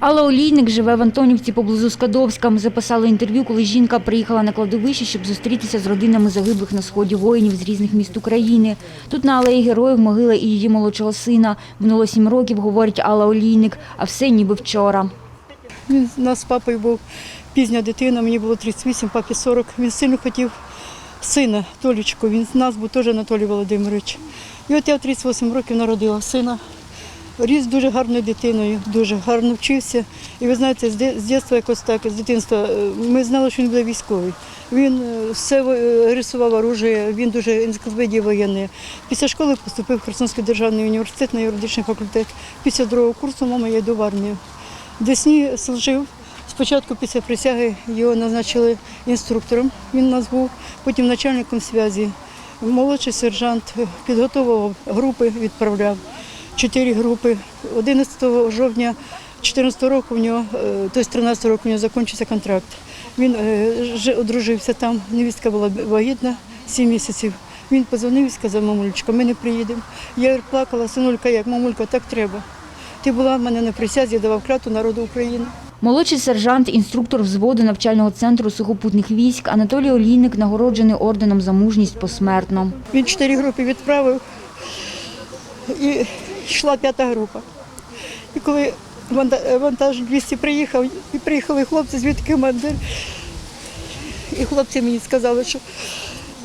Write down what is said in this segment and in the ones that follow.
Алла Олійник живе в Антонівці поблизу Скадовська. Ми записали інтерв'ю, коли жінка приїхала на кладовище, щоб зустрітися з родинами загиблих на сході воїнів з різних міст України. Тут на алеї героїв могила і її молодшого сина. Минуло сім років, говорить Алла Олійник, а все ніби вчора. У нас з папою був пізня дитина, мені було 38, папі 40. Він сильно хотів сина, Толічку. Він з нас був теж Анатолій Володимирович. І от я в 38 років народила сина. Ріс дуже гарною дитиною, дуже гарно вчився. І ви знаєте, з дитинства якось так, з дитинства е, ми знали, що він буде військовий. Він е, все е, рисував оружие, він дуже енциклопедія воєнної. Після школи поступив в Херсонський державний університет на юридичний факультет. Після другого курсу мама я йду в армію. Десні служив. Спочатку після присяги його назначили інструктором. Він нас був, потім начальником зв'язі. Молодший сержант підготовував групи, відправляв чотири групи. 11 жовтня 2014 року в нього, е, тобто 13 року в нього закінчився контракт. Він е, одружився там, невістка була вагітна 7 місяців. Він позвонив і сказав, мамулечка, ми не приїдемо. Я плакала, синулька, як мамулька, так треба. Ти була в мене на присязі, давав клятву народу України. Молодший сержант, інструктор взводу навчального центру сухопутних військ Анатолій Олійник нагороджений орденом за мужність посмертно. Він чотири групи відправив і йшла п'ята група. І коли вантаж 200 приїхав, і приїхали хлопці, звідки командир. І хлопці мені сказали, що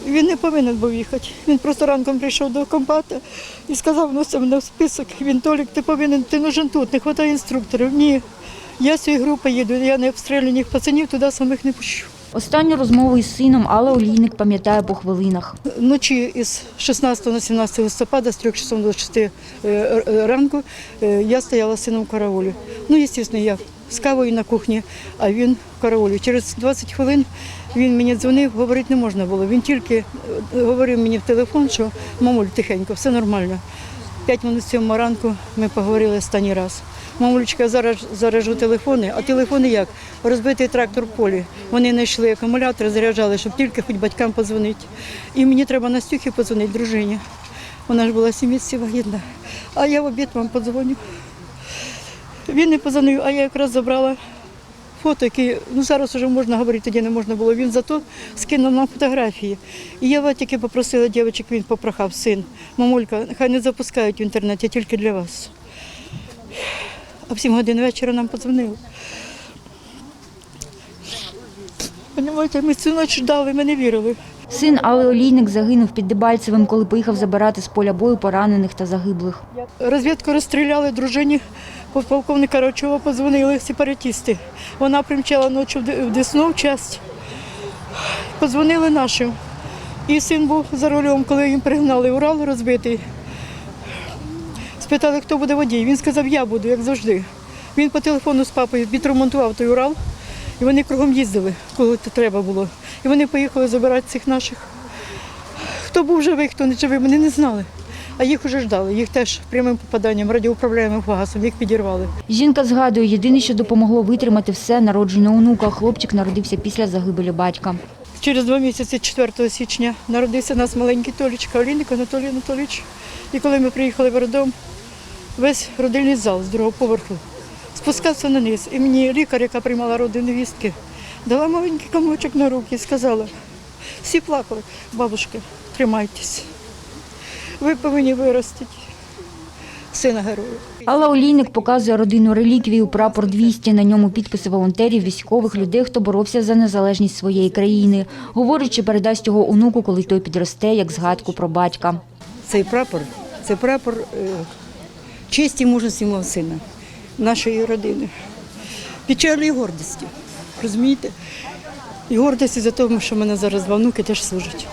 він не повинен був їхати. Він просто ранком прийшов до комбата і сказав, вносив мене в список. Він Толік, ти повинен, ти нужен тут, не вистачає інструкторів. Ні. Я з цією групою їду, я не обстріляних пацанів туди самих не пущу. Останню розмову із сином Алла Олійник пам'ятає по хвилинах. Вночі із 16 на 17 листопада, з 3 часов до 6 е, е, ранку, е, я стояла з сином в караулі. Ну, звісно, я з кавою на кухні, а він в караулі. Через 20 хвилин він мені дзвонив, говорити не можна було. Він тільки говорив мені в телефон, що мамуль, тихенько, все нормально. П'ять минут сьомого ранку ми поговорили останній раз. Мамулечка, зараз заражу телефони, а телефони як? Розбитий трактор в полі. Вони знайшли акумулятор, заряджали, щоб тільки хоч батькам подзвонити. І мені треба Настюхі подзвонити, дружині. Вона ж була сім вагітна. А я в обід вам подзвоню. Він не подзвонив, а я якраз забрала фото, які ну зараз вже можна говорити, тоді не можна було. Він зато скинув нам фотографії. І я тільки попросила дівчинок, він попрохав син. Мамулька, хай не запускають в інтернеті, тільки для вас. А в 7 годин вечора нам подзвонили. Ми цю ніч ждали, ми не вірили. Син Алли загинув під Дебальцевим, коли поїхав забирати з поля бою поранених та загиблих. Розвідку розстріляли, дружині полковника Рачова подзвонили сепаратісти. Вона примчала ночі в Де- в Десну в часть. Подзвонили нашим. І син був за рулем, коли їм пригнали Урал розбитий. Спитали, хто буде водій. Він сказав, я буду, як завжди. Він по телефону з папою відремонтував той Урал, і вони кругом їздили, коли це треба було. І вони поїхали забирати цих наших. Хто був живий, хто не живий, вони не знали. А їх уже ждали. Їх теж прямим попаданням радіоуправляємим газом, їх підірвали. Жінка згадує, єдине, що допомогло витримати все народження онука. Хлопчик народився після загибелі батька. Через два місяці, 4 січня, народився у нас маленький Толічка, Олійник Анатолій Анатолійович. І коли ми приїхали в роддом, весь родильний зал з другого поверху спускався на низ. І мені лікар, яка приймала роди невістки, дала маленький комочок на руки і сказала, всі плакали, бабушки, тримайтесь. Ви повинні виростити сина героя. Алла Олійник показує родину реліквію прапор 200. На ньому підписи волонтерів, військових, людей, хто боровся за незалежність своєї країни. Говорить, що передасть його онуку, коли той підросте, як згадку про батька. Цей прапор це прапор е, честі і мужності мого сина, нашої родини. Печалі і гордості. Розумієте? І гордості за те, що в мене зараз два внуки теж служать.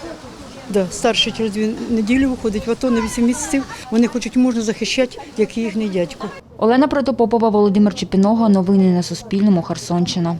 Да, старший через дві неділі виходить в АТО на 8 місяців. Вони хочуть можна захищати, як і їхній дядько. Олена Протопопова, Володимир Чепіного. Новини на Суспільному. Херсонщина.